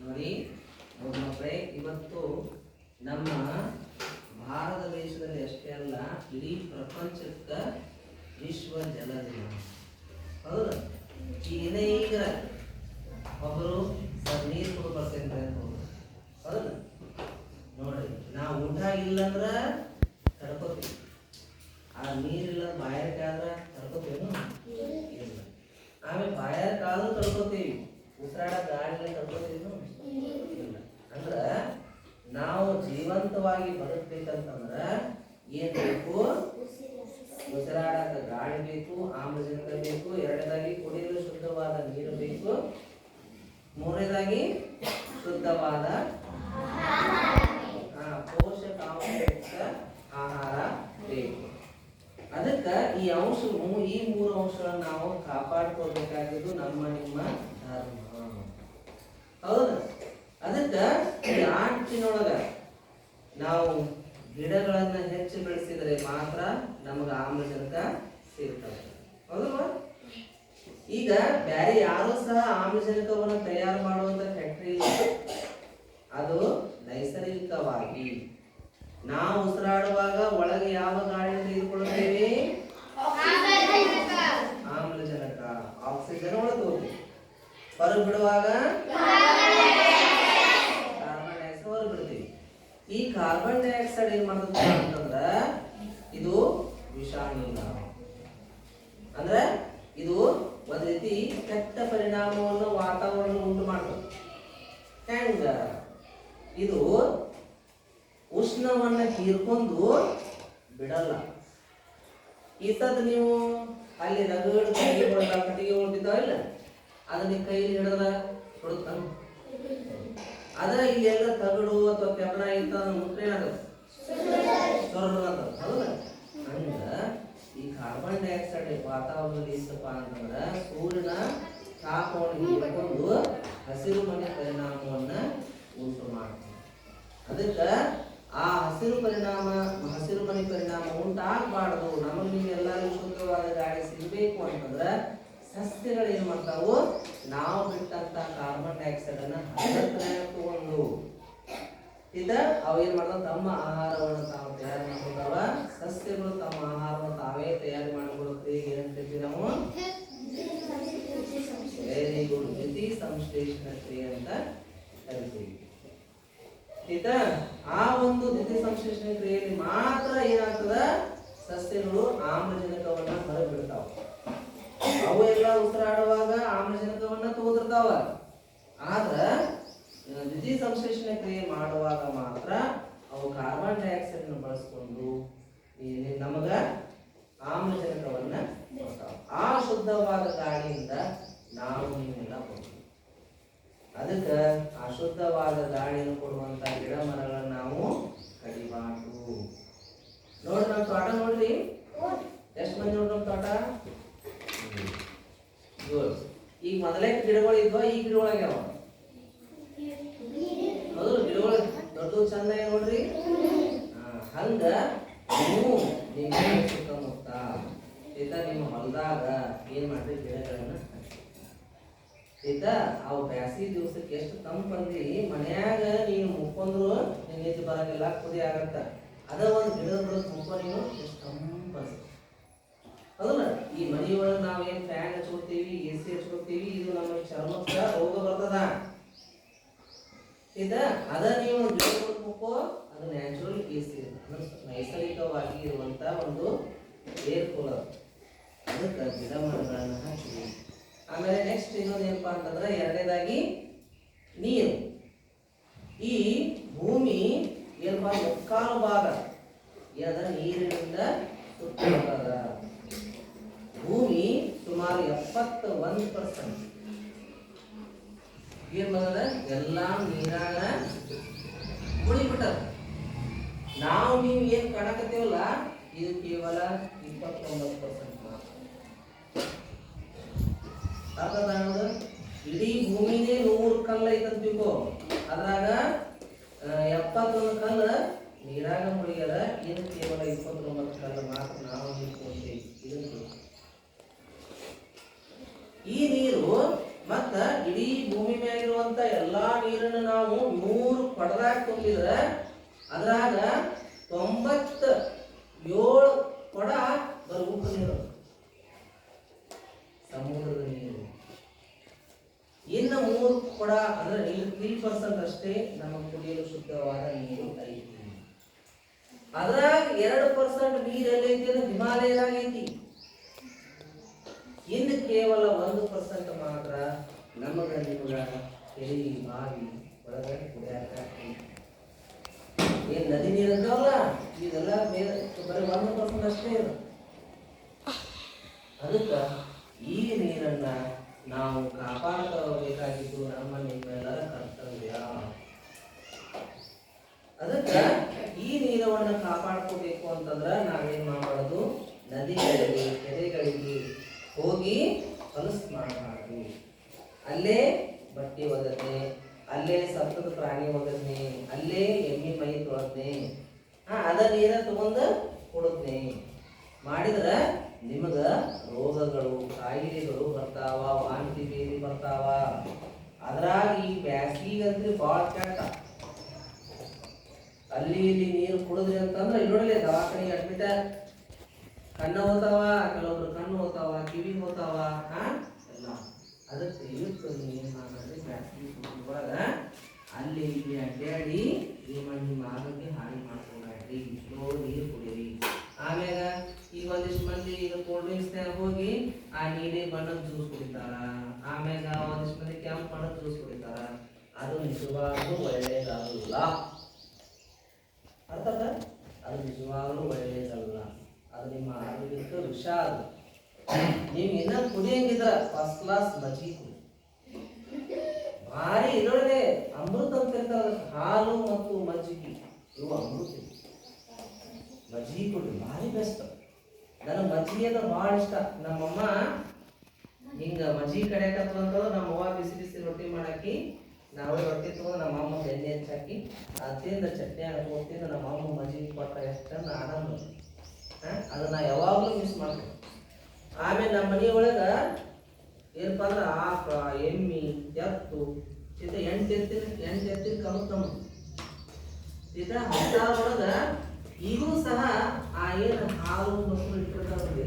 ನೋಡಿ ಮಕ್ಕಳೇ, ಇವತ್ತು ನಮ್ಮ ಭಾರತ ದೇಶದಲ್ಲಿ ಅಷ್ಟೇ ಅಲ್ಲ, ಇಡೀ ಪ್ರಪಂಚಕ್ಕೆ ವಿಶ್ವ ಜಲ ದಿನ ಹೌದಾ ಏನೇ ಈಗ ಒಬ್ಬರು ನೀರು ಕೂಡ ಬರ್ತೇನೆ ಹೌದಾ. ನೋಡ್ರಿ, ನಾವು ಊಟ ಇಲ್ಲ ಅಂದ್ರೆ ತಡ್ಕೋತೀವಿ. ಆ ನೀರಿಲ್ಲ ಬಾಯಾರಿಕೆ ಕಾದ್ರೆ ತಡ್ಕೋತೀವಿ ಆಮೇಲೆ ಬಾಯಾರಿಕೆ ಆದ್ರೂ ತಡ್ಕೋತೀವಿ. ಉಸಿರಾಡ ಗಾಳಿಗೆ ತಡ್ಕೋತೀವಿ ಅಂದ್ರ ನಾವು ಜೀವಂತವಾಗಿ ಬದುಕಬೇಕಂತಂದ್ರ ಏನ್ ಬೇಕು? ಉಸಿರಾಡಕ ಗಾಳಿ ಬೇಕು, ಆಮ್ಲಜನಕ ಬೇಕು, ಎರಡನೇದಾಗಿ ಕುಡಿಯಲು ಶುದ್ಧವಾದ ನೀರು ಬೇಕು, ಮೂರನೇದಾಗಿ ಶುದ್ಧವಾದ ಪೋಷಕಾಂಶಯುಕ್ತ ಆಹಾರ ಬೇಕು. ಅದಕ್ಕೆ ಈ ಅಂಶವು, ಈ ಮೂರು ಅಂಶಗಳನ್ನ ನಾವು ಕಾಪಾಡ್ಕೋಬೇಕಾಗಿದ್ದು ನಮ್ಮ, ನಿಮ್ಮ ಧರ್ಮ ಹೌದಾ ಅದಕ್ಕ ಈ ಆಟಿನೊಳಗ ನಾವು ಗಿಡಗಳನ್ನ ಹೆಚ್ಚು ಬೆಳೆಸಿದ್ರೆ ಮಾತ್ರ ನಮಗೆ ಆಮ್ಲಜನಕ ಸೇರ್ತವೆ ಹೌದಲ್ವಾ ಈಗ ಬ್ಯಾರೆ ಯಾರು ಸಹ ಆಮ್ಲಜನಕವನ್ನು ತಯಾರು ಮಾಡುವಂತ ಫ್ಯಾಕ್ಟರಿ ಅದು ನೈಸರ್ಗಿಕವಾಗಿ. ನಾವು ಉಸಿರಾಡುವಾಗ ಒಳಗೆ ಯಾವ ಗಾಳಿಯನ್ನು ತೆಗೆದುಕೊಳ್ಳುತ್ತೇವೆ? ಆಮ್ಲಜನಕ. ಆಕ್ಸಿಜನ್ ಒಳಗೆ ಹೋಗಿ ಹೊರಗೆ ಬಿಡುವಾಗ? ಕಾರ್ಬನ್ ಡೈಆಕ್ಸೈಡ್ ಹೊರಗೆ ಬಿಡ್ತೀವಿ ಈ ಕಾರ್ಬನ್ ಡೈಆಕ್ಸೈಡ್ ಏನ್ ಮಾಡ್ತದೆ ಅಂತಂದ್ರ ವಿಷಾಣುವಿನ ಅಂದ್ರೆ ಇದು ಒಂದ್ ರೀತಿ ಕೆಟ್ಟ ಪರಿಣಾಮವನ್ನು ವಾತಾವರಣ ಉಂಟು ಮಾಡ್ತದೆ ಹೆಂಗ ಇದು ಉಷ್ಣವನ್ನ ಹೀರ್ಕೊಂಡು ಬಿಡಲ್ಲ. ಇತ್ತದ ನೀವು ಅಲ್ಲಿ ರಗಡ್ ಕಟ್ಟಿಗೆ ಹೊಡೆದ ಕಟ್ಟಿಗೆ ಅದನ್ನ ಕೈಯಲ್ಲಿ ಕೈಲಿ ಹಿಡಿದ್ರ ಬಿಡುತ್ತ ಅದ ಇಲ್ಲಿ ಎಲ್ಲ ತಗಡು ಅಥವಾ ಕೆಬ್ಬಣ ಇತ್ತ ಅದು ಏನಾಗುತ್ತೆ ಸೊರ್ರ ಅಂತ ಹೌದಾ ಹಂಗ ಈ ಕಾರ್ಬನ್ ಡೈಆಕ್ಸೈಡ್ ವಾತಾವರಣದಲ್ಲಿ ಇತ್ತಪ್ಪ ಅಂತಂದ್ರೆ ಸೂರ್ಯನ ತಾಪವನ್ನು ಹಿಡ್ಕೊಂಡು ಹಸಿರು ಮನೆ ಪರಿಣಾಮವನ್ನು ಉಂಟು ಮಾಡ್ತದೆ. ಅದಕ್ಕೆ ಆ ಹಸಿರು ಪರಿಣಾಮ, ಹಸಿರು ಮನೆ ಪರಿಣಾಮ ಉಂಟಾಗಬಾರ್ದು. ನಮಗೆ ನೀವು ಎಲ್ಲರಿಗೂ ಶುದ್ಧವಾದ ಗಾಳಿ ಸಿಗಬೇಕು ಅಂತಂದ್ರೆ ಸಸ್ಯಗಳು ಏನು ಮಾಡ್ತಾವು? ನಾವು ಬಿಟ್ಟಂತ ಕಾರ್ಬನ್ ಡೈಆಕ್ಸೈಡ್ ಅನ್ನ ಹರಡ್ತಾನೆ ತಗೊಂಡು ಇದ ಅವ ಏನ್ ಮಾಡ್ತಾವ? ತಮ್ಮ ಆಹಾರವನ್ನು ತಾವು ತಯಾರು ಮಾಡ್ಕೊತಾವ ಸಸ್ಯಗಳು ತಮ್ಮ ಆಹಾರವನ್ನು ತಾವೇ ತಯಾರು ಮಾಡ್ಕೊಳುತ್ತೆ ಏನಂತ ಹೇಳ್ತೀವಿ ನಾವು ವೆರಿ ಗುಡ್ ದ್ಯುತಿ ಸಂಶ್ಲೇಷಣ ಕ್ರಿಯೆ ಅಂತ ಕರಿತೀವಿ. ಆಯ್ತಾ ಆ ಒಂದು ದ್ಯುತಿ ಸಂಶ್ಲೇಷಣ ಕ್ರಿಯೆಯಲ್ಲಿ ಮಾತ್ರ ಏನಾಗ್ತದ? ಸಸ್ಯಗಳು ಆಮ್ಲಜನಕವನ್ನ ಹೊರಬಿಡ್ತಾವ. ಅವು ಎಲ್ಲ ಉಸಿರಾಡುವಾಗ ಆಮ್ಲಜನಕವನ್ನ ತಗೋದಿರ್ತಾವ. ಆದ್ರ ದ್ಯುತಿ ಸಂಶ್ಲೇಷಣೆ ಕ್ರಿಯೆ ಮಾಡುವಾಗ ಮಾತ್ರ ಅವು ಕಾರ್ಬನ್ ಡೈಆಕ್ಸೈಡ್ ಬಳಸ್ಕೊಂಡು ನಮಗ ಆಮ್ಲಜನಕವನ್ನ ಆ ಶುದ್ಧವಾದ ಗಾಳಿಯಿಂದ ನಾವು ನೀವೆಲ್ಲ ಹೋಗ್ತೀವಿ ಅದಕ್ಕೆ ಅಶುದ್ಧವಾದ ಗಾಳಿಯನ್ನು ಕೊಡುವಂತ ಗಿಡ ಮರಗಳನ್ನ ನಾವು ಕಡಿಬಾರ್ದು ನೋಡ್ರಿ ನಮ್ಮ ತೋಟ ನೋಡ್ರಿ. ಎಷ್ಟು ಮಂದಿ ನೋಡ್ರಿ ನಮ್ಮ ತೋಟ? ಈಗ ಮೊದಲೇ ಗಿಡಗಳು ಇದ್ವಾ, ಈ ಗಿಡಗಳು ಹೌದು, ಗಿಡಗಳು ದೊಡ್ಡ ಚಂದ ನೋಡ್ರಿ. ಹಂಗ ನೀವು ನಿಮ್ಮ ಸುತ್ತಮುತ್ತ ಆಯ್ತಾ ನಿಮ್ಮ ಹೊಲದಾಗ ಏನ್ ಮಾಡ್ರಿ? ಗಿಡಗಳನ್ನ. ಆಯ್ತಾ ಅವು ಬ್ಯಾಸಿಗೆ ದಿವಸಕ್ಕೆ ಎಷ್ಟು ತಂಪಂದಿ ಮನ್ಯಾಗ ನೀನು ಮುಕ್ಕೊಂಡ್ರು ನಿನ್ ನಿದ್ದೆ ಬರಂಗಿಲ್ಲ, ಕುದಿ ಆಗತ್ತ. ಅದ ಒಂದು ಗಿಡದ ಮುಕ್ಕೋ ನೀನು ಎಷ್ಟು ತಂಪ ಹೌದಲ್ಲ? ಈ ಮನೆಯೊಳಗೆ ನಾವೇನ್ ಫ್ಯಾನ್ ಹಚ್ಕೋತೀವಿ ಎ ಸಿ ಹಚ್ಕೋತೀವಿ ಇದು ನಮ್ಮ ಚರ್ಮಕ್ಕೆ ರೋಗ ಬರ್ತದ. ಇದ ಅದ ನೀವು ಗಿಡ ಮುಕ್ಕೋ ಅದು ನ್ಯಾಚುರಲ್ ಪೀಸ್ ಇದೆ. ನೈಸರ್ಗಿಕವಾಗಿ ಇರುವಂತ ಒಂದು ಏರ್ ಕೂಲರ್ ಅದಕ್ಕೆ ಗಿಡ ಮರಗಳನ್ನು ಹಾಕಿ ಆಮೇಲೆ ನೆಕ್ಸ್ಟ್ ಇನ್ನೊಂದು ಏನಪ್ಪ ಅಂತಂದ್ರೆ ಎರಡನೇದಾಗಿ ನೀರು. ಈ ಭೂಮಿ ಏನಪ್ಪಾ ಮುಕ್ಕಾಲು ಭಾಗ ಏನದ ನೀರಿನಿಂದ ಸುತ್ತದ ಭೂಮಿ ಸುಮಾರು ಎಪ್ಪತ್ತ ಒಂದು ಪರ್ಸೆಂಟ್ ಏನ್ ಬಂದದ? ಎಲ್ಲ ನೀರಾಗ ಉಳಿಬಿಟ್ಟದ ನಾವು ನೀವು ಏನ್ ಕಾಣಕತ್ತೀವಲ್ಲ, ಇದು ಕೇವಲ ಇಪ್ಪತ್ತೊಂಬತ್ತು ಪರ್ಸೆಂಟ್ ಮಾತ್ರ. ಅರ್ಥ ಅನ್ನೋದು ಇಡೀ ಭೂಮಿನೇ ನೂರು ಕಲ್ಲು ಐತಂತ ತಿಳ್ಕೊ. ಅದ್ರಾಗ ಎಪ್ಪತ್ತೊಂದು ಕಲ್ಲು ನೀರಾಗ ಮುಳಿಯದ ಇದು ಕೇವಲ ಇಪ್ಪತ್ತೊಂಬತ್ತು ಕಲ್ಲು ಮಾತ್ರ ನಾವು ನಿಂತ್ಕೊಂತೀವಿ ಇದನ್ನ. ಈ ನೀರು ಮತ್ತ ಇಡೀ ಭೂಮಿ ಮ್ಯಾಗಿರುವಂತ ಎಲ್ಲಾ ನೀರನ್ನು ನಾವು ನೂರು ಕೊಡದಾಗ ತುಂಬಿದ್ರ ಅದ್ರಾಗ ತೊಂಬತ್ತ ಏಳು ಕೊಡ ನೀರು. ಸಮುದ್ರದ ನೀರು. ಇನ್ನು ಮೂರು ಕೊಡ ಅಂದ್ರೆ ತ್ರೀ ಪರ್ಸೆಂಟ್ ಅಷ್ಟೇ ನಮ್ಮ ಕುಡಿಯಲು ಶುದ್ಧವಾದ ನೀರು ಐತಿ. ಅದ್ರಾಗ ಎರಡು ಪರ್ಸೆಂಟ್ ನೀರು ಎಲ್ಲೈತಿ ಅಂದ್ರೆ ಹಿಮಾಲಯದಾಗ ಐತಿ. ಇನ್ನು ಕೇವಲ ಒಂದು ಪರ್ಸೆಂಟ್ ಮಾತ್ರ ನಮಗ ನಿಮಗ ಕೆರಿ ಬಾವಿ ಒಳಗಡೆ ಕುಡಿಯಾಕ. ಏನ್ ನದಿ ನೀರು ಅಂತಾವಲ್ಲ, ಇದೆಲ್ಲ ಬೇರೆ ಬರೀ ಒಂದು ಪರ್ಸೆಂಟ್ ಅಷ್ಟೇ ಇದೆ ಅದಕ್ಕೆ ಈ ನೀರನ್ನ ನಾವು ಕಾಪಾಡಬೇಕಾಗಿದ್ದು ನಮ್ಮ ನಿಮ್ಮೆಲ್ಲರ ಕರ್ತವ್ಯ. ಅದಕ್ಕೆ ಈ ನೀರವನ್ನ ಕಾಪಾಡ್ಕೋಬೇಕು ಅಂತಂದ್ರೆ ನಾವೇನ್ ಮಾಡೋದು ನದಿಗಳಿಗೆ, ಕೆರೆಗಳಿಗೆ ಹೋಗಿ ಹೊಲಸು ಮಾಡಬಾರ್ದು. ಅಲ್ಲೇ ಬಟ್ಟೆ ಓದದ್ನೆ ಅಲ್ಲೇ ಸತ್ತದ ಪ್ರಾಣಿ ಓದದ್ನೆ ಅಲ್ಲೇ ಎಮ್ಮೆ ಮೈ ತೊಳದ್ನೆ ಹಾ ಅದ ನೀರ ತಗೊಂಡು ಕೊಡದ್ನೆ. ಮಾಡಿದ್ರೆ ನಿಮಗೆ ರೋಗಗಳು, ಕಾಯಿಲೆಗಳು ಬರ್ತಾವ, ವಾಂತಿ ಬೇದಿ ಬರ್ತಾವ. ಅದ್ರಾಗ ಈ ಬ್ಯಾಸಿಗಂದ್ರೆ ಭಾಳ ಕೆಟ್ಟ. ಅಲ್ಲಿ ಇಲ್ಲಿ ನೀರು ಕುಡಿದ್ರಿ ಅಂತಂದ್ರೆ ಇಲ್ಲಿ ನೋಡಲಿ ದವಾಖಾನೆಗೆ ಅಡ್ಮಿಟ ಕಣ್ಣು ಹೋತಾವ, ಕೆಲವೊಬ್ರು ಕಣ್ಣು ಹೋತಾವ, ಕಿವಿ ಹೋತಾವ ಎಲ್ಲ. ಅದಕ್ಕೆ ಇವತ್ತು ಏನ್ ಮಾಡ್ರಿ ಒಳಗ ಅಲ್ಲಿ ಇಲ್ಲಿ ಅಡ್ಡಾಡಿ ನಿಮ್ಮ ನಿಮ್ಮ ಆರೋಗ್ಯ ಹಾನಿ ಮಾಡ್ಕೊಂಡ್ರಿ ಇಷ್ಟೋ ನೀರು ಕುಡಿರಿ. ಆಮ್ಯಾಗ ಈಗ ಒಂದಿಷ್ಟು ಮಂದಿ ಈಗ ಕೋಲ್ಡ್ ಡ್ರಿಂಕ್ಸ್ನ್ಯಾಗ ಹೋಗಿ ಆ ನೀಲಿ ಬಣ್ಣದ ಜ್ಯೂಸ್ ಕುಡಿತಾರ. ಆಮ್ಯಾಗ ಒಂದಿಷ್ಟು ಮಂದಿ ಕೆಂಪು ಬಣ್ಣದ ಜ್ಯೂಸ್ ಕುಡಿತಾರ. ಅದು ನಿಜವಾಗ್ಲೂ ಒಳ್ಳೆಯದಲ್ಲ ಅರ್ಥದ ಅದು ನಿಜವಾಗ್ಲೂ ಒಳ್ಳೆಯದಲ್ಲ ಅದು ನಿಮ್ಮ ಆರೋಗ್ಯಕ್ಕೆ ವಿಷ ಅದು ನೀವು ಇನ್ನ ಕುಡಿಯಂಗಿದ್ರ ಫಸ್ಟ್ ಕ್ಲಾಸ್ ಮಜ್ಜಿಗೆ ಕುಡಿ. ಭಾರಿ ಇದರೊಳಗೆ ಅಮೃತ ಅಂತ ಇರ್ತಾರ ಹಾಲು ಮತ್ತು ಮಜ್ಜಿಗೆ. ಇವು ಅಮೃತ. ಮಜ್ಜಿಗೆ ಕುಡಿ, ಭಾರಿ ಬೆಸ್ಟ್ ನನಗೆ ಮಜ್ಜಿಗೆ ಅಂದ್ರೆ ಭಾಳ ಇಷ್ಟ. ನಮ್ಮಮ್ಮ ಹಿಂಗ ಮಜ್ಜಿಗೆ ಕಡೆಯಕತ್ತು ಅಂತಂದ್ರೆ ನಮ್ಮ ಅವ್ವ ಬಿಸಿ ಬಿಸಿ ರೊಟ್ಟಿ ಮಾಡಾಕಿ, ನಾವೇ ರೊಟ್ಟಿ ತಗೊಂಡು ನಮ್ಮ ಅಮ್ಮ ಎಣ್ಣೆ ಹಚ್ಚಾಕಿ, ಅದರಿಂದ ಚಟ್ನಿ ಹಾಕೋತಿಂದ ನಮ್ಮ ಅಮ್ಮ ಮಜ್ಜಿಗೆ ಕೊಟ್ಟ ಚಂದ ಆನಂದ? ಅದನ್ನ ಯಾವಾಗಲೂ ಮಿಸ್ ಮಾಡ್ಬೇಕು ಆಮೇಲೆ ನಮ್ಮ ಮನೆ ಒಳಗ ಏನಪ್ಪ ಅಂದ್ರೆ ಆಕ ಎಮ್ಮಿ, ಎತ್ತು ಇದ ಎಂಟು ಎತ್ತಿನ ಎಂಟು ಎತ್ತಿನ ಕಮತ್ ನಮ್ಮ ಇದ ಒಳಗ ಈಗೂ ಸಹ ಆ ಏನು ಹಾಲು ಮಕ್ಕಳು ಇಟ್ಟಿರ್ತಾರಲ್ಲಿ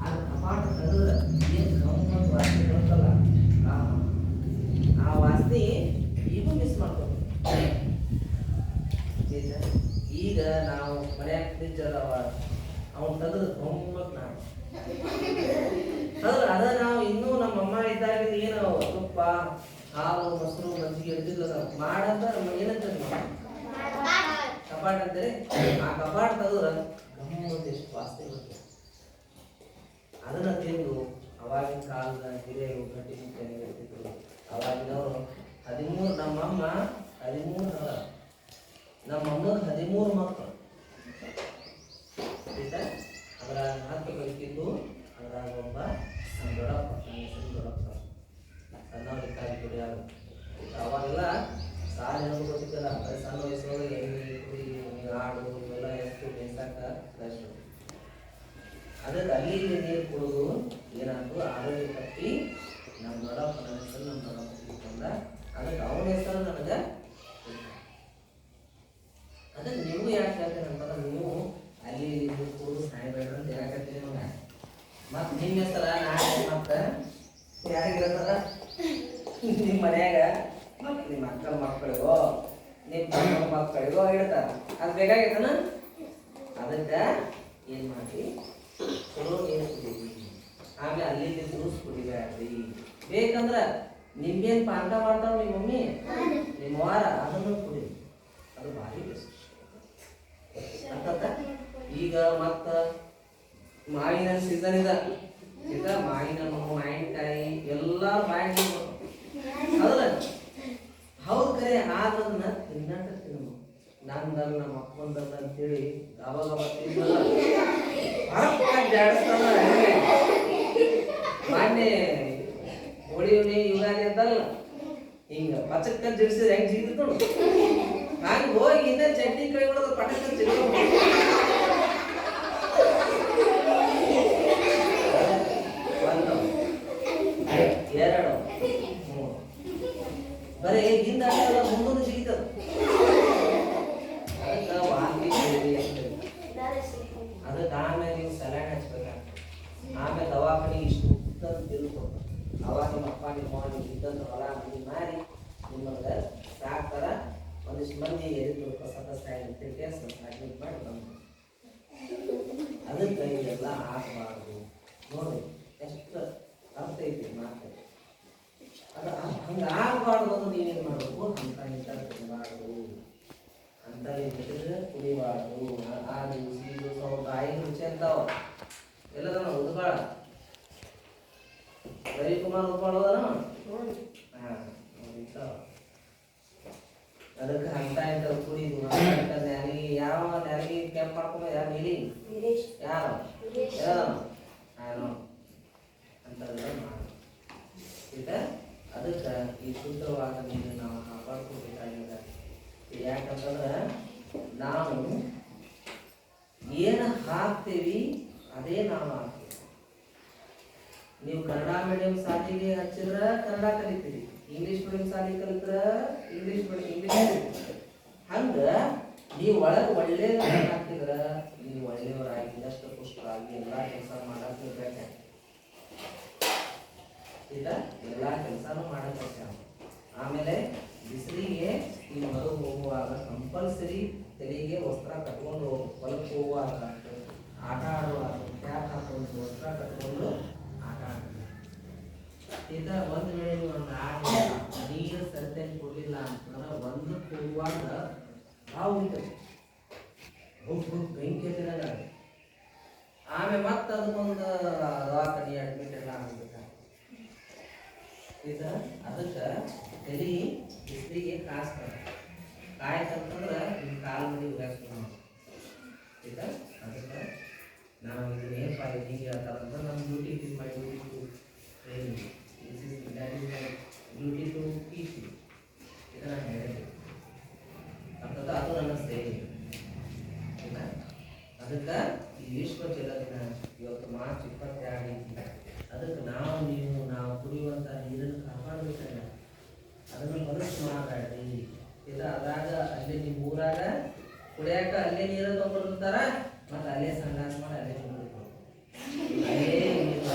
ಅದ ಕಪಾಟ ಕಲ್ಲ ಏನು ಕಮ್ಮತ್ ವಾಸ್ತಿ ಬರ್ತಲ್ಲ. ಆ- ವಾಸನೆ ಈಗೂ ಮಿಸ್ ಮಾಡ್ಕೊಂಡು ಈಗ ನಾವು ಮನೆ ಫ್ರಿಜ್ ಅದಾವ ಅವ್ನು ತೆಗೆದು ತೊಗೊಂಬಕ್ ನಾವು ಅದ್ರ ಅದ ನಾವು ಇನ್ನೂ ನಮ್ಮ ಅಮ್ಮ ಇದ್ದಾಗ ಏನು ತುಪ್ಪ, ಹಾಲು, ಮೊಸರು ಮಜ್ಜಿಗೆ ಇರ್ತಿದ್ಲ ಮಾಡಂತ ನಮ್ಮ ಏನಂತ ಕಪಾಟ್ ಅಂತಾರೆ. ಆ ಕಪಾಟ್ ತೆಗೆದ್ರ ಗಮ್ಮತ್ ಎಷ್ಟು ವಾಸನೆ ಬರ್ತದೆ ಅದನ್ನ ತಿಂದು ಅವಾಗಿನ ಕಾಲದ ಹಿರಿಯರು ಮುಖ್ಯ ಇರ್ತಿದ್ರು ಅವಾಗಿನವರು ಹದಿಮೂರು, ನಮ್ಮಮ್ಮ ಹದಿಮೂರು ನಮ್ಮಮ್ಮನ ಹದಿಮೂರು ಮಕ್ಕಳು ಆಯ್ತಾ ಅದ್ರಾಗ ನಾಲ್ಕು ಕಲಿತಿದ್ದು ಅದ್ರಾಗ ಒಬ್ಬ ನಮ್ಮ ದೊಡ್ಡಪ್ಪ ನನ್ನ ಹೆಸರು ದೊಡ್ಡಪ್ಪ ಸಣ್ಣವರಿಗಾಗಿ ದುಡಿಯಾಗ ಅವಾಗೆಲ್ಲ ಸಾಲ ಏನೋ ಗೊತ್ತಿದ್ದಲ್ಲ ಬರೀ ಸಣ್ಣ ವಯಸ್ಸೊಳಗೆ ಎಣ್ಣೆ ಕುಡಿ ಹಾಡು ಇವೆಲ್ಲ ಎಷ್ಟು ಬೇಸಾಕ ಕಷ್ಟ ಅದಕ್ಕೆ ಅಲ್ಲಿ ನೀರು ಕುಡಿದು ಏನಾದ್ರು ಆರೋಗ್ಯ ತಪ್ಪಿ ನಮ್ಮ ದೊಡ್ಡಪ್ಪ ನನ್ನ ಹೆಸರು ನಮ್ಮ ದೊಡ್ಡಪ್ಪ ತಿಳ್ಕೊಂಡ ಅದಕ್ಕೆ ಅವನ ಹೆಸರು ನನಗೆ ಅದಕ್ಕೆ ನೀವು ಯಾಕೆ ಹೇಳ್ತೇನೆ ಅಂತಂದ್ರೆ ನೀವು ಅಲ್ಲಿ ಇಲ್ಲಿ ನೀರು ಕುಡಿದು ಸಾಯ್ಬೇಡ್ರಿ ಅಂತ ಹೇಳಕತ್ತೀನಿ ಮಗ ಮತ್ತೆ ನಿಮ್ಮ ಹೆಸರ ನಾಳೆ ಮತ್ತೆ ಯಾರಿಗಿರತ್ತದ ನಿಮ್ಮ ಮನ್ಯಾಗ ನಿಮ್ಮ ಅಕ್ಕನ ಮಕ್ಕಳಿಗೋ ನಿಮ್ಮ ತಮ್ಮ ಮಕ್ಕಳಿಗೋ ಇಡ್ತಾರ ಅದು ಬೇಕಾಗಿತ್ತನ? ಅದಕ್ಕೆ ಏನು ಮಾಡಿ ಚಲೋ ನೀರು ಕುಡೀರಿ ಆಮೇಲೆ ಅಲ್ಲಿ ಇಲ್ಲಿ ಜ್ಯೂಸ್ ಕುಡಿಬೇಡ್ರಿ. ಬೇಕಂದ್ರೆ ನಿಮ್ಗೇನು ಪಾಠ ಮಾಡ್ತಾವ ನಿಮ್ಮ ಮಮ್ಮಿ? ನಿಮ್ಮ ವಾರ ಅದನ್ನು ಕುಡಿ. ಅದು ಭಾರಿ ಬೆಸ್ಟ್ ಈಗ ಮತ್ತ ಮಾವಿನ ಸೀಸನ್ ಇದೆ. ಈಗ ಮಾವಿನ ಮಾವಿನಕಾಯಿ ಎಲ್ಲ ಬಾಯಿಗೆ ಹೌದಲ್ಲ? ಹೌದು ಕರೆ ಆದ್ರನ್ನ ತಿನ್ನಕ ತಿನ್ನು ನಂದಲ್ಲ ನಮ್ಮ ಅಪ್ಪಂದಲ್ಲ ಅಂತೇಳಿ ಅವಾಗ ಅವಾಗ ತಿನ್ನಲ್ಲ ಜಾಡಿಸ್ತಾನ ಹಂಗೆ. ಮೊನ್ನೆ ಹೋಳಿ ಹುಣ್ಣಿ ಯುಗಾದಿ ಅಂತಲ್ಲ. ಹಿಂಗ ಪಚಕ್ಕ ಜಿಡಿಸಿದ್ರೆ ಹೆಂಗ್ ಜಿಗಿತು ನೋಡು? ಹಂಗ ಇನ್ನ ಚಟ್ನಿ ಕೈ ಹೊಡೆದು ಪಟಕ್ಕ ಜಿಗಿದು dele, ainda é ಅಂತಾವ ಎಲ್ಲದನ ಉದ್ಬಾಳ ರವಿಕುಮಾರ್ ಉದ್ಬಾಳ ಹೋದನ ಅದಕ್ಕೆ ಅಂತ ಇಂತ ಕುಡಿದು ನ್ಯಾಲಿಗೆ ಯಾವ ನ್ಯಾಲಿಗೆ ಕೆಂಪ್ ಮಾಡ್ಕೊಂಡು ಯಾರು? ನೀಲಿ? ಯಾರು? ಯಾರು? ನಾನು. ಅಂತದೆಲ್ಲ ಮಾಡ. ಅದಕ್ಕೆ ಈ ಶುದ್ಧವಾದ ನೀರು ನಾವು ಕಾಪಾಡ್ಕೋಬೇಕಾಗಿದೆ. ಯಾಕಂತಂದ್ರೆ ನಾವು ಏನು ಹಾಕ್ತೀವಿ, ಅದೇ ನಾವು ಹಾಕ್ತೀವಿ. ನೀವು ಕನ್ನಡ ಮೀಡಿಯಂ ಶಾಲೆಗೆ ಹಚ್ಚಿದ್ರ ಕನ್ನಡ ಕಲಿತೀರಿ. ಇಂಗ್ಲಿಷ್ ಮೀಡಿಯಂ ಶಾಲೆ ಕಲಿತ್ರ ಇಂಗ್ಲಿಷ್ ಮೀಡಿಯಂ ಇಂಗ್ಲಿಷ್ ಹಂಗ ನೀವು ಒಳಗೆ ಒಳ್ಳೇದು ಹಾಕ್ತಿದ್ರೆ, ನೀವು ಒಳ್ಳೆಯವರಾಗಿ ಎಷ್ಟು ಪುಷ್ಟರಾಗಿ ಎಲ್ಲ ಕೆಲಸ ಮಾಡಕ್ಕೆ ಇಲ್ಲ ಎಲ್ಲ ಕೆಲಸನೂ ಮಾಡಕ್ಕೆ ಆಮೇಲೆ ಬಿಸಿಲಿಗೆ ನೀವು ಮರು ಹೋಗುವಾಗ ಕಂಪಲ್ಸರಿ ತಲೆಗೆ ವಸ್ತ್ರ ಕಟ್ಕೊಂಡು ಹೊಲಕ್ಕೆ ಹೋಗುವಾಗ ಆಟ ಆಡುವಾಗ ಕ್ಯಾಪ್ ಹಾಕೊಂಡು ವಸ್ತ್ರ ಕಟ್ಕೊಂಡು ಆಟ ಆಡ್ತಾರೆ. ಈ ಥರ ಒಂದು ವೇಳೆ ಒಂದು ಆಟ ನೀರು ಸರಿಯಾಗಿ ಕೊಡಲಿಲ್ಲ ಅಂತಂದ್ರೆ ಒಂದಕ್ಕೆ ಹೋಗುವಾಗ ಹಾವು ಉಂಟು. ಬೆಂಕಿ ಹತ್ತಿರಂಗ ಆಮೇಲೆ ಮತ್ತೆ ಅದಕ್ಕೊಂದು ದವಾಖಾನೆ ಅಡ್ಮಿಟ್ ಎಲ್ಲ ಆಗ್ಬೇಕು? ಇದು ಅದಕ್ಕೆ ತಲೆ ಬಿಸಿಲಿಗೆ ಕಾಸ್ತಾರೆ ಕಾಯ್ತಂತಂದ್ರೆ ನಿಮ್ಮ ಕಾಲು ಮನೆ ಉಗಾಸ್ಕೊಂಡು ಈಗ ಅದಕ್ಕೆ ನಾವು ಇದನ್ನ ಏನಪ್ಪ ಹೀಗೆ ಹೇಳ್ತಾರಂದ್ರೆ ನಮ್ಮ ಡ್ಯೂಟಿ ಇದು my duty to training this is that is duty to teach ಇದನ್ನ ಹೇಳಿದೆ ಅರ್ಥದ ಅದು ನನ್ನ ಸೇವೆ ಆಯ್ತಾ? ಅದಕ್ಕೆ ಈ ವಿಶ್ವ ಜಲ ದಿನ ಇವತ್ತು ಮಾರ್ಚ್ ಇಪ್ಪತ್ತೆರಡು ಐತಿ ಅದಕ್ಕೆ ನಾವು ನೀವು ನಾವು ಕುಡಿಯುವಂಥ ನೀರನ್ನು ಕಾಪಾಡಬೇಕಾಗ ಅದನ್ನು ಹೊಲಸು ಮಾಡಬೇಡ್ರಿ ಇಲ್ಲ ಅದಾಗ ಅಲ್ಲೇ ನಿಮ್ಮ ಊರಾಗ ಕುಡಿಯಾಕ ಅಲ್ಲೇ ನೀರು ತೊಗೊಂಡಿರ್ತಾರ ಮತ್ತು ಅಲ್ಲೇ ಸಂಗಾಸ ಮಾಡಿ ಅಲ್ಲೇ ಕುಡಿದ್ರು ಅಲ್ಲೇ ನೀರು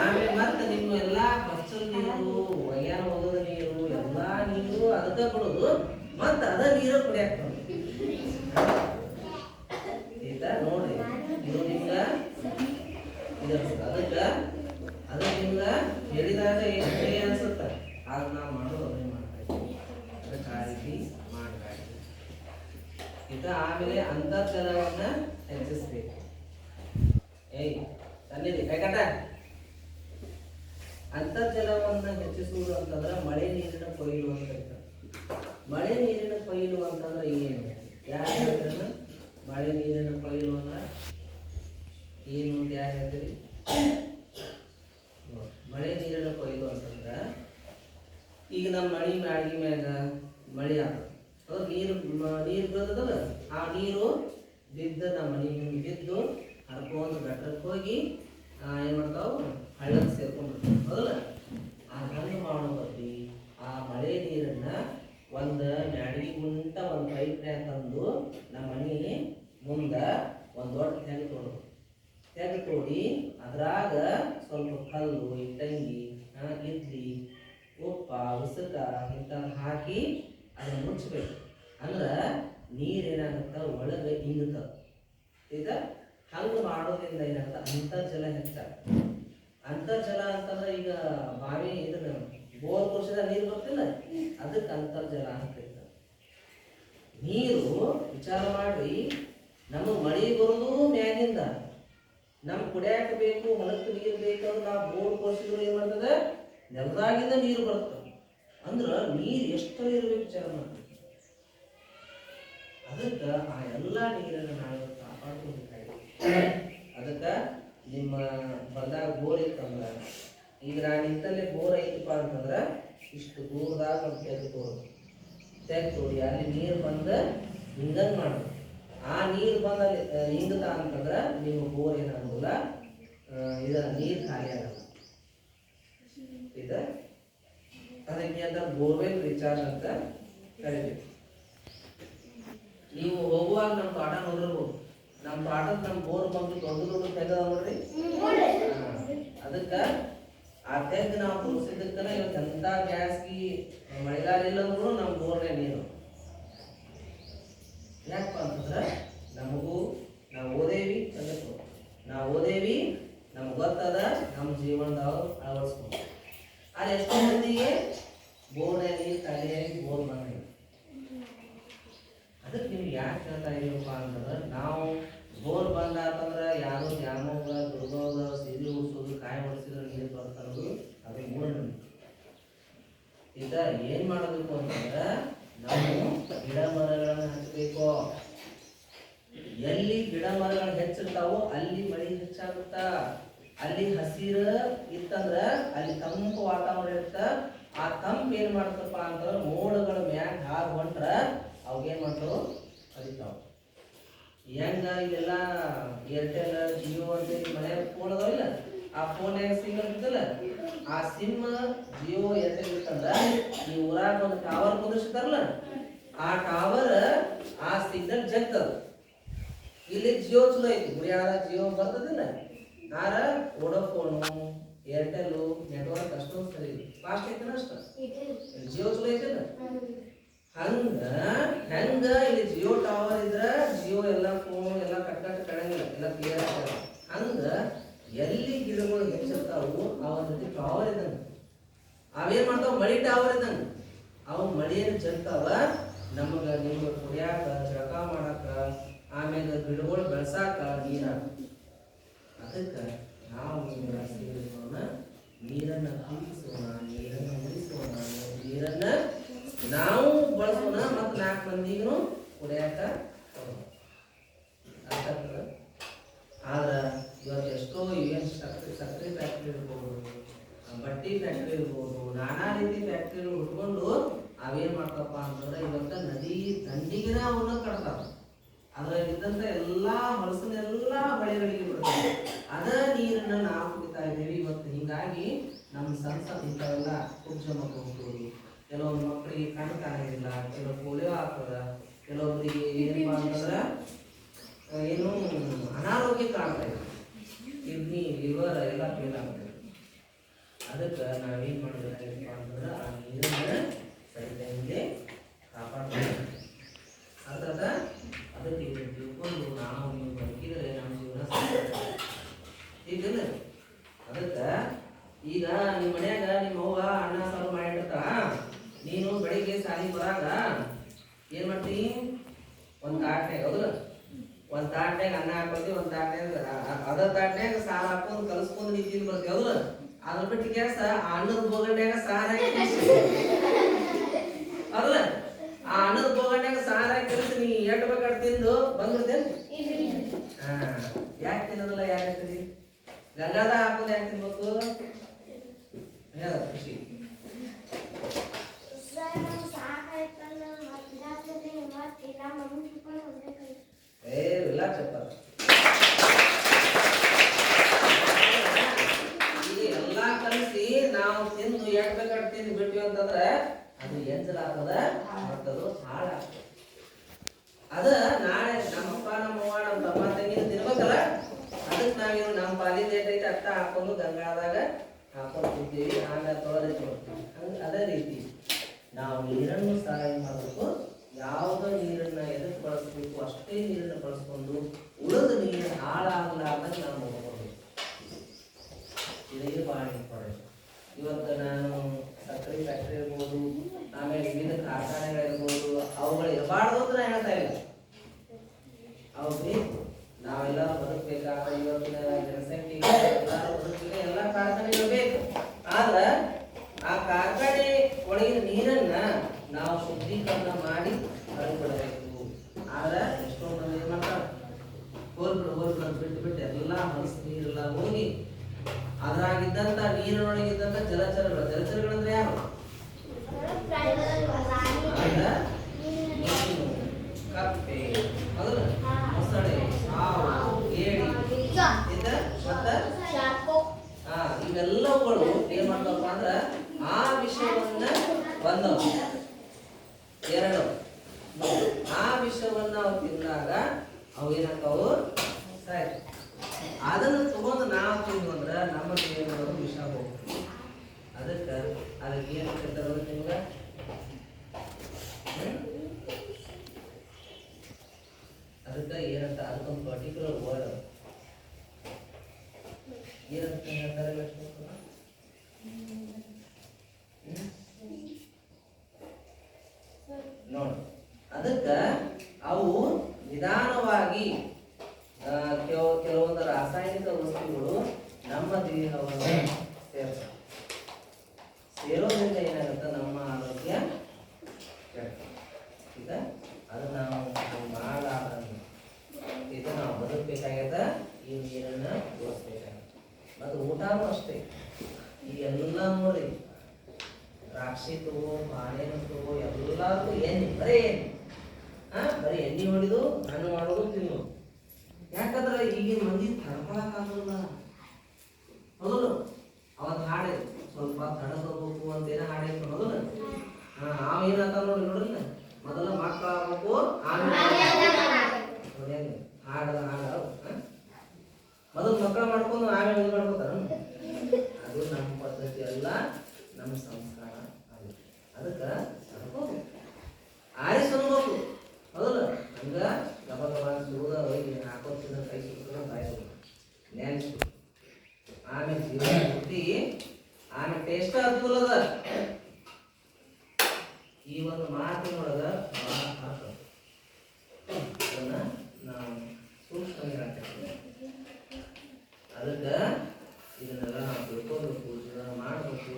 ಆಮೇಲೆ ಮತ್ತೆ ನಿಮ್ಮ ಎಲ್ಲ ಫಸ್ಟಲ್ ನೀರು ಒಯ್ಯಾನ ಹೋಗೋದ ನೀರು ಎಲ್ಲ ನೀರು ಅದಕ್ಕೆ ಕೊಡೋದು ಮತ್ತೆ ಅದ ನೀರು ಕುಡಿಯಾಕ ಆಯ್ತಾ ನೋಡ್ರಿ ಇದು ನಿಮ್ಗೆ ಇದು ಅದಕ್ಕೆ ಅದು ನಿಮ್ಗೆ ಹೇಳಿದಾಗ ಏನು ಸರಿ ಅನ್ಸುತ್ತೆ ಆಗ ನಾವು ಮಾಡೋದು ಅದನ್ನೇ ಮಾಡ್ತಾ ಇದ್ದೀವಿ ಅದಕ್ಕೆ ಆ ರೀತಿ ಮಾಡಬೇಡಿ ಇದು ಆಮೇಲೆ ಅಂತರ್ಜಲವನ್ನ ಹೆಚ್ಚಿಸ್ಬೇಕು ಏಯ್ ತನ್ನಿದೆ ಕೈಕಟ್ಟ ಅಂತರ್ಜಲವನ್ನ ಹೆಚ್ಚಿಸುವುದು ಅಂತಂದ್ರೆ ಮಳೆ ನೀರಿನ ಕೊಯ್ಲು ಅಂತ ಹೇಳ್ತಾರೆ ಮಳೆ ನೀರಿನ ಕೊಯ್ಲು ಅಂತಂದ್ರೆ ಏನು ಯಾರು ಹೇಳ್ತಾರೆ ಮಳೆ ನೀರಿನ ಕೊಯ್ಲು ಅಂದ್ರೆ ಏನು ಅಂತ ಯಾರು ಹೇಳ್ತೀರಿ ನೋಡ್, ಮಳೆ ನೀರಿನ ಕೊಯ್ಲು ಅಂತಂದ್ರೆ ಈಗ ನಮ್ಮ ಮಳಿ ಮ್ಯಾಳ್ಗಿ ಮ್ಯಾಗ ಮಳೆ ಅದು ನೀರು ನೀರು ಬೀಳ್ತದಲ್ಲ, ಆ ನೀರು ಬಿದ್ದ ನಮ್ಮ ಮನೆ ಬಿದ್ದು ಹರ್ಕೊಂಡು ಗಟ್ಟಕ್ಕೆ ಹೋಗಿ ಏನು ಮಾಡ್ತಾವು? ಹಳ್ಳಕ್ಕೆ ಸೇರ್ಕೊಂಡು ಹೌದಲ್ಲ? ಆ ಹಂಗೆ ಮಾಡೋ ಆ ಮಳೆ ನೀರನ್ನ ಒಂದು ಮ್ಯಾಡ್ಗಿ ಗುಂಟ, ಒಂದು ಪೈಪ್ನ್ಯಾಗ ತಂದು ನಮ್ಮ ಮನೆ ಮುಂದೆ ಒಂದು ದೊಡ್ಡ ತೆಗೆ ತೊಡೋದು ತೆಗೆ ತೋಡಿ ಅದ್ರಾಗ ಸ್ವಲ್ಪ ಕಲ್ಲು, ಇಟ್ಟಂಗಿ ಇಡ್ಲಿ ಉಪ್ಪ ಉಸುಕ ಇಂಥದ್ದು ಹಾಕಿ ಅದನ್ನು ಮುಚ್ಚಬೇಕು ಅಂದ್ರೆ ನೀರೇನಾಗುತ್ತೆ? ಒಳಗೆ ಇಂಗುತ್ತ ಈಗ ಹಂಗೆ ಮಾಡೋದ್ರಿಂದ ಏನಾಗುತ್ತೆ? ಅಂತರ್ಜಲ ಹೆಚ್ಚಾಗುತ್ತೆ ಅಂತರ್ಜಲ ಅಂತಂದ್ರೆ ಈಗ ಬಾವಿ ಇದನ್ನ ಬೋರ್ ಕುರ್ಸಿದ ನೀರು ಬರ್ತಿಲ್ಲ? ಅದಕ್ಕೆ ಅಂತರ್ಜಲ ಅಂತ ನೀರು ವಿಚಾರ ಮಾಡಿ ನಮಗೆ ಮಳೆ ಬರೋದು ಮ್ಯಾಗಿಂದ ನಮ್ಗೆ ಕುಡಿಯಾಕ ಬೇಕು ಹೊಲಕ್ಕೆ ನೀರು ಬೇಕಂದ್ರೆ ನಾವು ಬೋರ್ ಕೊರ್ಸಿದ್ರು ಏನು ಮಾಡ್ತದೆ? ನೆಲದಾಗಿಂದ ನೀರು ಬರುತ್ತೆ. ಅಂದ್ರೆ ನೀರು ಎಷ್ಟರ ಇರಬೇಕು ವಿಚಾರ ಮಾಡ್ತೀವಿ ಅದಕ್ಕೆ ಆ ಎಲ್ಲ ನೀರನ್ನು ನಾವು ಕಾಪಾಡ್ಕೊಬೇಕಾಗಿದೆ ಅದಕ್ಕೆ ನಿಮ್ಮ ಬಂದಾಗ ಬೋರ್ ಇತ್ತಂದ್ರೆ, ಈಗ ನಾನು ನಿಂತಲ್ಲೇ ಬೋರ್ ಐತಪ್ಪ ಅಂತಂದ್ರೆ ಇಷ್ಟು ದೂರದಾಗ ಒಂದು ತೆಗೆದು ತೋರು ತೆಗೆದು ಅಲ್ಲಿ ನೀರು ಬಂದು ಮಾಡೋದು ಆ ನೀರು ಬಂದಲ್ಲಿ ಹಿಂಗದ ಅಂತಂದ್ರೆ ನಿಮ್ಮ ಬೋರ್ ಏನಾಗೋದಿಲ್ಲ ಇದರ ನೀರು ಖಾಲಿ ಆಗಲ್ಲ ಇದು. ಅದಕ್ಕೆ ಅಂತ ಬೋರ್ವೆಲ್ ರಿಚಾರ್ಜ್ ಅಂತ ಕರಿತೀವಿ. ನೀವು ಹೋಗುವಾಗ ನಮ್ಮ ತೋಟ ನೋಡಿರ್ಬೋದು. ನಮ್ಮ ತೋಟದ ನಮ್ಮ ಬೋರ್ ಬಂದು ದೊಡ್ಡ ದೊಡ್ಡ ತೆಗದ ನೋಡ್ರಿ? ಅದಕ್ಕ ಆ ನಾವು ತೋರಿಸಿದ್ದಕ್ಕನ ಇವತ್ತು ಬ್ಯಾಸ್ಗಿ ಗ್ಯಾಸ್ಗಿ ಮಳೆಗಾಲ ಇಲ್ಲ ಅಂದ್ರೂ ನಮ್ಮ ಬೋರ್ನೇ ನೀರು. ಯಾಕಪ್ಪ ಅಂತಂದ್ರೆ ನಮಗೂ ನಾವು ಓದೇವಿ ಅದಕ್ಕೆ. ನಾವು ಓದೇವಿ, ನಮ್ಗೆ ಗೊತ್ತದ ನಮ್ಮ ಜೀವನದಾಗ ಅಳವಡಿಸ್ಬೇಕು ಅಲ್ಲಿ ಎಷ್ಟೋ ಮಂದಿಗೆ ಬೋರ್ನೇ ತಲೆಯಲ್ಲಿ ಬೋರ್ ಬಂದಿದೆ ಅದಕ್ಕೆ ನೀವು ಯಾಕೆ ಹೇಳ್ತಾ ಇದೀವಪ್ಪ ಅಂತಂದ್ರೆ, ನಾವು ಬೋರ್ ಬಂದ ಅಂತಂದ್ರೆ ಯಾರು ದ್ಯಾಮೋಗ ದುರ್ಗೋಗ ಸೀರೆ ಉಡ್ಸೋದು ಕಾಯಿ ಹೊಡಿಸಿದ್ರೆ ನೀರು ಬರ್ತಾರದು ಅದು ಮೂಢನಂಬಿಕೆ ಇದ ಏನು ಮಾಡಬೇಕು ಅಂತಂದ್ರೆ, ನಾವು ಗಿಡ ಮರಗಳನ್ನ ಹಚ್ಚಬೇಕು ಎಲ್ಲಿ ಗಿಡ ಮರಗಳು ಹೆಚ್ಚಿರ್ತಾವೋ ಅಲ್ಲಿ ಮಳೆ ಹೆಚ್ಚಾಗುತ್ತ? ಅಲ್ಲಿ ಹಸಿರು ಇತ್ತಂದ್ರ ಅಲ್ಲಿ ತಂಪು ವಾತಾವರಣ ಇರ್ತ ಆ ತಂಪು ಏನ್ ಮಾಡ್ತಪ್ಪ ಅಂತಂದ್ರ ಮೋಡಗಳ ಮ್ಯಾಗ ಹಾರ್ ಹೊಂಟ್ರ ಅವಾಗೇನ್ ಮಾಡ್ತಾವ? ಕಲಿತಾವ ಹೆಂಗ ಇಲ್ಲೆಲ್ಲ ಏರ್ಟೆಲ್ ಜಿಯೋ ಅಂತ ಮನೆ ಮನ್ಯಾಗ ಫೋನ್ ಅದಾವಿಲ್ಲ ಆ ಫೋನ್ಯಾಗ ಸಿಮ್ ಇರ್ತಲ್ಲ ಆ ಸಿಮ್ ಜಿಯೋ ಏರ್ಟೆಲ್ ಇರ್ತಂದ್ರ ಈ ಊರಾಗ ಒಂದು ಟವರ್ ಕುಂದಿರ್ಸಿದಾರಲ್ಲ ಆ ಟವರ್ ಆ ಸಿಗ್ನಲ್ ಜಗ್ತದ. ಇಲ್ಲಿ ಜಿಯೋ ಚಲೋ ಐತಿ. ಗುರಿಯಾರ ಜಿಯೋ ಬರ್ತದಿಲ್ಲ ಆರ ವೋಡೋಫೋನು ಏರ್ಟೆಲ್ ನೆಟ್ವರ್ಕ್ ಅಷ್ಟೊಂದು ಸರಿ ಫಾಸ್ಟ್ ಐತನ ಅಷ್ಟ? ಜಿಯೋ ಚಲೋ ಐತಿಲ್ಲ ಹಂಗ ಹೆಂಗ ಇಲ್ಲಿ ಜಿಯೋ ಟವರ್ ಇದ್ರ ಜಿಯೋ ಎಲ್ಲ ಫೋನ್ ಎಲ್ಲ ಕಟ್ ಕಟ್ ಕಡಂಗಿಲ್ಲ ಎಲ್ಲ ಕ್ಲಿಯರ್ ಆಗ್ತದೆ. ಹಂಗ ಎಲ್ಲಿ ಗಿಡಗಳು ಹೆಚ್ಚಿರ್ತಾವು ಅವನ ಜೊತೆ ಟವರ್ ಇದ್ದಂಗ. ಅವೇನ್ ಮಾಡ್ತಾವ? ಮಳಿ ಟವರ್ ಇದ್ದಂಗ. ಅವು ಮಳಿಯನ್ನು ಚೆಲ್ತಾವ ನಮಗ ನಿಮ್ಗೆ ಕುಡಿಯಾಕ ಜಳಕ ಮಾಡಾಕ ಆಮೇಲೆ ಗಿಡಗಳು ಬೆಳ್ಸಾಕ ನೀರ මතක නාමයේ රසයෙන් මම නිරණ පිසෝනා නිරණ ಸಣ್ಣ ಇಂಥವೆಲ್ಲ ಹುಟ್ಟೋದು ಕೆಲವೊಂದು ಮಕ್ಕಳಿಗೆ ಕಣ್ಣು ಕಾಣೋದಿಲ್ಲ ಕೆಲವು ಪೋಲಿಯೋ ಆಗ್ತದ ಕೆಲವೊಬ್ಬರಿಗೆ ಏನಪ್ಪ ಅಂತಂದ್ರೆ ಏನು ಅನಾರೋಗ್ಯ ಕಾಣ್ತಾ ಇದೆ ಕಿಡ್ನಿ ಲಿವರ್ ಎಲ್ಲ ಫೇಲ್ ಆಗ್ತದೆ. ಅದಕ್ಕೆ ನಾವೇನು ಮಾಡಬೇಕಾಗಿತ್ತು ಅಂತಂದ್ರೆ ಆ ನೀರನ್ನು ಸರಿ ಟೈಮ್ಗೆ ಕಾಪಾಡ್ಬೇಕು ಅರ್ಥಾತ ಅದಕ್ಕೆ ಇದನ್ನ ತಿಳ್ಕೊಂಡು ನಾವು ನೀವು ಬದುಕಿದ್ರೆ ನಮ್ಮ ಜೀವನ ಹೀಗಲ್ಲ ಅದಕ್ಕೆ ಈಗ ನಿಮ್ಮ ಮನ್ಯಾಗ ನಿಮ್ಮ ಅವ್ವ ಅನ್ನ ಸಾರು ಮಾಡಿರ್ತಾಳ ನೀನು ಬೆಳಿಗ್ಗೆ ಸಾಲಿ ಬರಾಗ ಏನ್ ಮಾಡ್ತಿ ಒಂದ್ ತಾಟ್ನಾಗ ಹೌದ್ರ ಒಂದ್ ತಾಟ್ನಾಗ ಅನ್ನ ಹಾಕೋದು ಒಂದ್ ತಾಟ್ನಾಗ ಅದ ತಾಟ್ನಾಗ ಸಾರು ಹಾಕೊಂಡ್ ಕಲಸ್ಕೊಂಡ್ ನೀ ಬರ್ತೀವಿ ಹೌದ್ರ ಅದ್ರ ಬಿಟ್ಟು ಆ ಅನ್ನದ ಬೋಗಣ್ಯಾಗ ಸಾರ. ಹೌದಲ್ಲ ಆ ಅನ್ನದ ಬೋಗಣ್ಯಾಗ ಸಾರ ಕೆಲಸ ನೀ ಎಟ್ ಬೇಕಾಡ್ ತಿಂದು ಬಂದಿರ್ತೇನ್ ಯಾಕೆ ತಿನ್ನೋದಿಲ್ಲ, ಯಾಕೆ ಗಂಗಾದ ಹಾಕೋದು ಯಾಕೆ ತಿನ್ಬೇಕು? ಹೇಳ ಖುಷಿ? ರಿಲಾಕ್ಸ್ ಇರ್ತಾರೆ ಈ ಎಲ್ಲಾ ಕಲಿಸಿ ನಾವು ತಿಂದು ಎಟ್ ಬೇಕಾಡ್ ತಿಂದು ಬಿಟ್ವಿ ಅಂತಂದ್ರೆ ಅದು ಎಂಜಲಾಗ್ತದ ಮತ್ತದು ಹಾಳಾಗ್ತದೆ. ಅದ ನಾಳೆ ನಮ್ಮಪ್ಪ ನಮ್ಮವ್ವ ನಮ್ಮ ತಮ್ಮ ತಂಗಿ ತಿನ್ಬೇಕಲ್ಲ ಅದಕ್ಕೆ ನಾವೇನು ನಮ್ಮ ಪಾಲಿಂದ ಏಟೈತೆ ಅರ್ಥ ಹಾಕೊಂಡು ಗಂಗಾದಾಗ ಹಾಕೊಂಡಿದ್ದೀವಿ ಆಮೇಲೆ ತೊಳೆದು ಕೊಡ್ತೀವಿ. ಅದೇ ರೀತಿ ನಾವು ನೀರನ್ನು ಸಹಾಯ ಮಾಡಬೇಕು. ಯಾವುದೋ ನೀರನ್ನ ಎದಕ್ಕೆ ಬಳಸಬೇಕು ಕಪ್ಪೆ ಹೌದಲ್ಲ ಮೊಸಳೆ ಹಾವು ಏಡಿ ಇದ ಮತ್ತ ಆ, ಇವೆಲ್ಲವುಗಳು ಏನ್ ಮಾಡ್ತಾವಪ್ಪ ಅಂದ್ರ ಆ ವಿಷಯವನ್ನ ಎರಡು ಮೂರು. ಆ ವಿಷವನ್ನ ನಾವು ತಿಂದಾಗ ಅವು ಏನಾಗ್ತಾವು ಸಾಯ್ತು ಅದನ್ನು ತಗೊಂಡು ನಾವು ತಿಂದು ಅಂದ್ರೆ ನಮ್ಮ ದೇಹದೊಳಗೆ ವಿಷ ಹೋಗ್ತದೆ ಅದಕ್ಕೆ ಅದಕ್ಕೆ ಏನು ಕರ್ತಾರೆ ನಿಮ್ಗೆ ಹ್ಮ್? ಅದಕ್ಕೆ ಏನಂತ ಅದಕ್ಕೊಂದು ಪರ್ಟಿಕ್ಯುಲರ್ ವರ್ಡ್ ಏನಂತ ಹೇಳ್ತಾರೆ ಲಕ್ಷ್ಮೀ ನೋಡಿ. ಅದಕ್ಕೆ ಅವು ನಿಧಾನವಾಗಿ ಕೆಲವು ಕೆಲ ಕೆಲವೊಂದು ರಾಸಾಯನಿಕ ವಸ್ತುಗಳು ನಮ್ಮ ದೇಹವನ್ನು ಸೇರ್ತವೆ. ಸೇರೋದ್ರಿಂದ ಏನಾಗುತ್ತೆ? ನಮ್ಮ ಆರೋಗ್ಯ. ಈಗ ಅದು ನಾವು ಮಾಡಲಾರದು ಇದು ನಾವು ಬದುಕಬೇಕಾಗ್ಯದ? ಈ ನೀರನ್ನು ಬಳಸ್ಬೇಕಾಗತ್ತೆ ಮತ್ತು ಊಟನೂ ಅಷ್ಟೇ. ಈ ಎಲ್ಲ ನೋಡಿ. ದ್ರಾಕ್ಷಿ ತಗೋ, ಬಾಳೆಹಣ್ಣು ತಗೋ ಎಣ್ಣೆ, ಬರೀ ಎಣ್ಣೆ. ಹಾ ಬರೀ ಎಣ್ಣೆ ಹೊಡಿದು ಹಣ್ಣು ಮಾಡೋದು ತಿನ್ನೋದು. ಯಾಕಂದ್ರೆ ಈಗಿನ ಮಂದಿ ತಡ್ಕೊಳಕ್ಕಾಗಲ್ಲ ಹೌದು. ಅವತ್ತು ಹಾಡೆ, ಸ್ವಲ್ಪ ತಡಕೋಬೇಕು ಅಂತ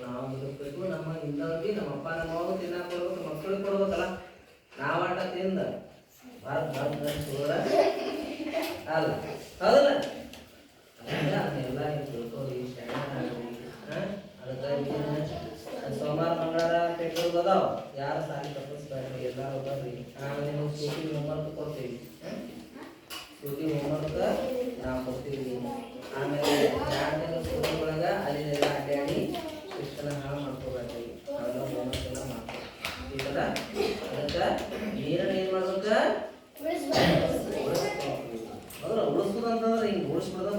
ನಾವು ಬದುಕಬೇಕು, ನಮ್ಮ ಹಿಂದವ್ರಿಗೆ, ನಮ್ಮ ಅಪ್ಪ, ನಮ್ಮ ಅವ್ರು ತಿನ್ನಕ್ಕೆ ಕೊಡ್ಬೇಕು ಮಕ್ಕಳಿಗೆ ಕೊಡ್ಬೇಕಲ್ಲ. ನಾವು ಆಟ ತಿಂದ. ಭಾರತ ಭಾರತ ಹೋದ್ರ ಅಲ್ಲ, ಹೌದಲ್ಲ? ಅದನ್ನೆಲ್ಲ ತಿಳ್ಕೊಂಡು ಈ ಶರಣ ಅದಕ್ಕೆ ಸೋಮವಾರ, ಮಂಗಳವಾರ ಪೇಪರ್ ಅದಾವ ಯಾರು ಸಾರಿ ತಪ್ಪಿಸ್ಬೇಕು ಎಲ್ಲರೂ ಬರ್ರಿ ಆಮೇಲೆ ನಾವು ಸೂಟಿ ಹೋಮ್ವರ್ಕ್ ಕೊಡ್ತೀವಿ. ಸೂಟಿ ಹೋಮ್ವರ್ಕ್ ನಾವು ಕೊಡ್ತೀವಿ ಆಮೇಲೆ ಎರಡನೇ ಸ್ಕೂಲ್ ಒಳಗೆ ಅಲ್ಲಿ ಎಲ್ಲ ಎಲ್ಲ ಹಾಳು ಮಾಡ್ಕೋಬೇಡ್ರಿ ಹಾಳು ಮನಸ್ಸನ್ನು ಮಾಡ್ಕೊ. ಈ ಥರ ಅದಕ್ಕೆ ನೀರನ್ನು ಏನು ಮಾಡ್ಬೇಕು? ಅಂದ್ರೆ ಉಳಿಸ್ಬೇಕಂತಂದ್ರೆ ಹಿಂಗೆ ಉಳಿಸ್ಬಿಡ್ದ